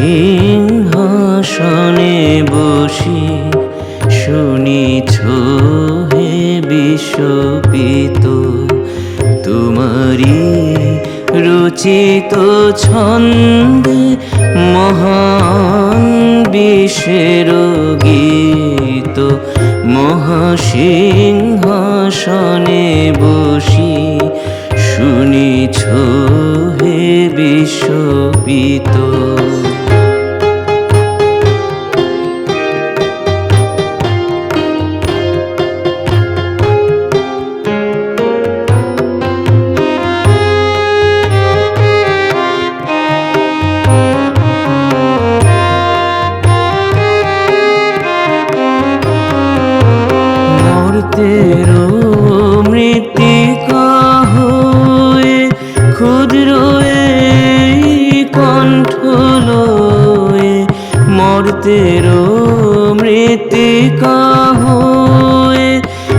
সিংহাসনে বসি শুনিছ হে বিশ্বপিত তোমারি রচিত ছন্দে মহান বিশ্বের গীত। মহাসিংহাসনে বসি ক্ষুদ্র কণ্ঠ লয়ে মর্তেরও মৃত্তিকা হয়ে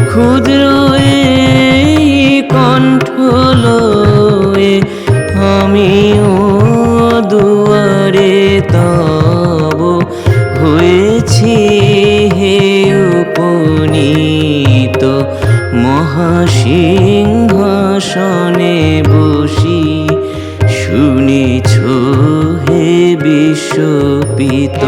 ক্ষুদ্র কণ্ঠ লয়ে আমিও দুয়ারে তব হয়েছি হে উপনীত মহাসিংহাসনে বসি বিশ্বপিত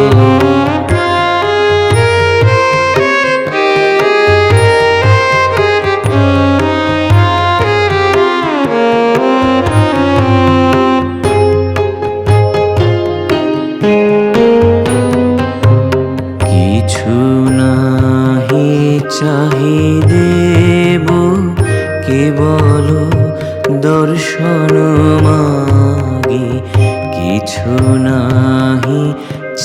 কিছু নাহি চাহি দেব কেবল দর্শন মাগি। কিছু নাহি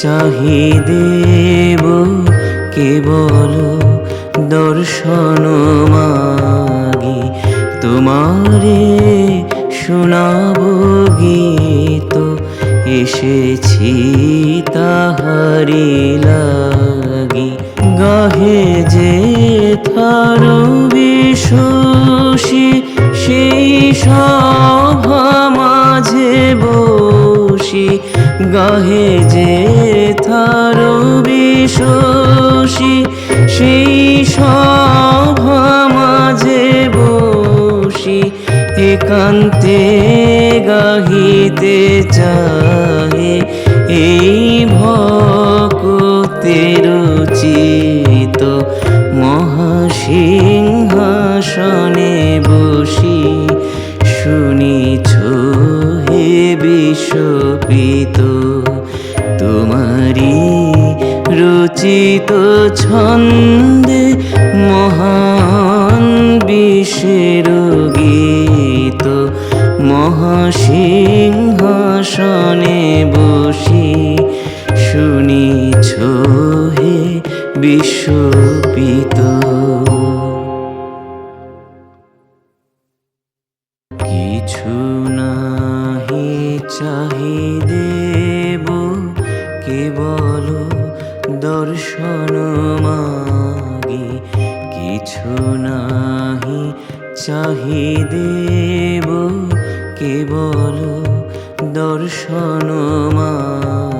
চাহি দেব কেবল দর্শন মাগি? তোমারে শোনাব গীত, এসেছি তাহারি লাগি। গাহে যে থার বিশ্বসী সেই সভা মাঝে বসি। গাহে যে থার বিশ্বসী সেই সভা মাঝে বসি, একান্তে গাহিতে চাহে এই ভকতের চিত মহাসিংহাসনে বসি। শুনিছ হে বিশ্বপিত রচিত ছন্দে মহান বিশ্বের গীত। মহাসিংহাসনে বসি শুনিছ হে বিশ্বপিত কিছু নাহি চাহি দর্শন মাগি। কিছু নাহি চাহি দেব কেবল দর্শন মাগি।